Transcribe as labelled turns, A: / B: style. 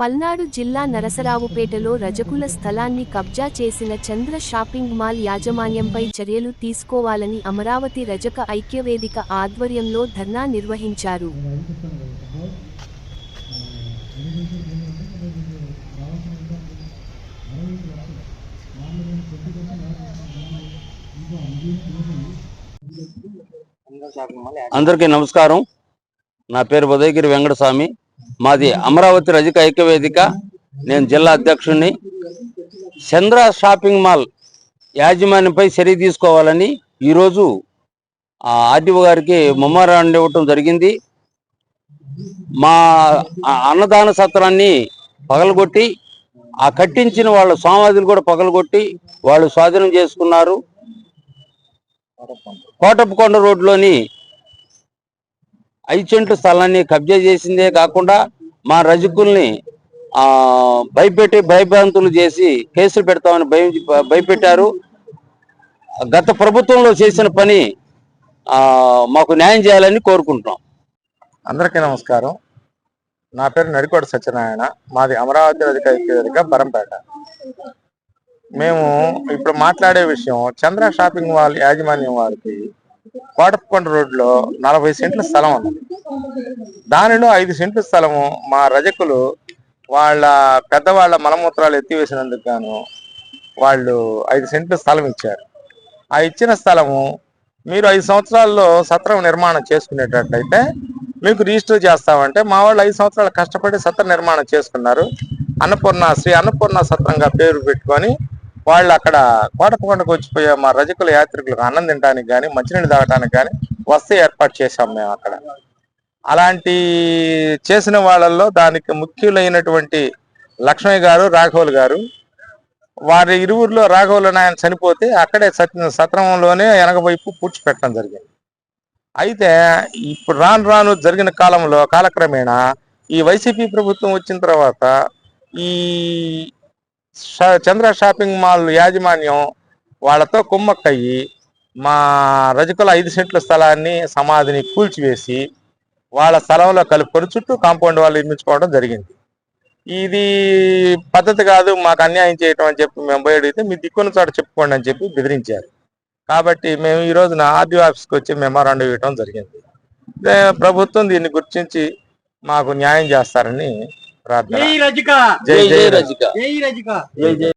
A: పల్నాడు జిల్లా నరసరావుపేటలో రజకుల స్థలాన్ని కబ్జా చేసిన చంద్ర షాపింగ్ మాల్ యాజమాన్యంపై చర్యలు తీసుకోవాలని అమరావతి రజక ఐక్యవేదిక ఆధ్వర్యంలో ధర్నా నిర్వహించారు.
B: అందరికీ నమస్కారం. నా పేరు ఉదయగిరి వెంకటస్వామి. మాది అమరావతి రజక ఐక్యవేదిక. నేను జిల్లా అధ్యక్షుడిని చంద్ర షాపింగ్ మాల్ యాజమాన్యంపై చర్య తీసుకోవాలని ఈరోజు ఆర్డీఓ గారికి ముమ్మరాన్ని ఇవ్వటం జరిగింది. మా అన్నదాన సత్రాన్ని పగలగొట్టి ఆ కట్టించిన వాళ్ళ సమాధులు కూడా పగలగొట్టి వాళ్ళు స్వాధీనం చేసుకున్నారు. కోటప్పకొండ రోడ్లోని ఐదు సెంట్ల స్థలాన్ని కబ్జా చేసిందే కాకుండా మా రజకుల్ని ఆ భయపెట్టి భయభ్రాంతులు చేసి కేసులు పెడతామని భయం భయపెట్టారు. గత ప్రభుత్వంలో చేసిన పని ఆ మాకు న్యాయం చేయాలని కోరుకుంటున్నాం.
C: అందరికీ నమస్కారం. నా పేరు నడికోట సత్యనారాయణ. మాది అమరావతి రజక ఐక్యవేదిక బరంపేట. మేము ఇప్పుడు మాట్లాడే విషయం చంద్ర షాపింగ్ మాల్ యాజమాన్యం వారికి కోటప్పకొండ రోడ్లో నలభై సెంట్ల స్థలం ఉంది. దానిలో ఐదు సెంట్ల స్థలము మా రజకులు వాళ్ళ పెద్దవాళ్ళ మలమూత్రాలు ఎత్తివేసినందుకు గాను వాళ్ళు ఐదు సెంట్ల స్థలం ఇచ్చారు. ఆ ఇచ్చిన స్థలము మీరు ఐదు సంవత్సరాల్లో సత్రం నిర్మాణం చేసుకునేటట్లయితే మీకు రిజిస్టర్ చేస్తామంటే మా వాళ్ళు ఐదు సంవత్సరాలు కష్టపడి సత్ర నిర్మాణం చేసుకున్నారు. అన్నపూర్ణ శ్రీ అన్నపూర్ణ సత్రంగా పేరు పెట్టుకొని వాళ్ళు అక్కడ కోటపకొండకు వచ్చిపోయే మా రజకుల యాత్రికులకు అన్నం తినడానికి కానీ మంచినీళ్ళు తాగటానికి కానీ వస్తే ఏర్పాటు చేశాం మేము అక్కడ. అలాంటి చేసిన వాళ్ళల్లో దానికి ముఖ్యులైనటువంటి లక్ష్మయ్య గారు రాఘవులు గారు వారి ఇరువురిలో రాఘవులు నాయన చనిపోతే అక్కడే సత్య సత్రంలోనే వెనకవైపు పూడ్చిపెట్టడం జరిగింది. అయితే ఇప్పుడు రాను రాను జరిగిన కాలంలో కాలక్రమేణా ఈ వైసీపీ ప్రభుత్వం వచ్చిన తర్వాత ఈ చంద్ర షాపింగ్ మాల్ యాజమాన్యం వాళ్ళతో కుమ్మక్కయ్యి మా రజకుల ఐదు సెంట్ల స్థలాన్ని సమాధిని కూల్చివేసి వాళ్ళ స్థలంలో కలుపుకొని చుట్టూ కాంపౌండ్ వాళ్ళు నిర్మించుకోవడం జరిగింది. ఇది పద్ధతి కాదు మాకు అన్యాయం చేయటం అని చెప్పి మేము పోయి అడిగితే మీ దిక్కున్న చోట చెప్పుకోండి అని చెప్పి బెదిరించారు. కాబట్టి మేము ఈ రోజున ఆర్డీ ఆఫీస్కి వచ్చి మెమోరాండం ఇవ్వడం జరిగింది. ప్రభుత్వం దీన్ని గుర్తించి మాకు న్యాయం చేస్తారని ప్రార్థన.
D: జై రజిక.
C: జై జై రజ-
B: రజిక.
D: జై రజిక.
B: జై జై.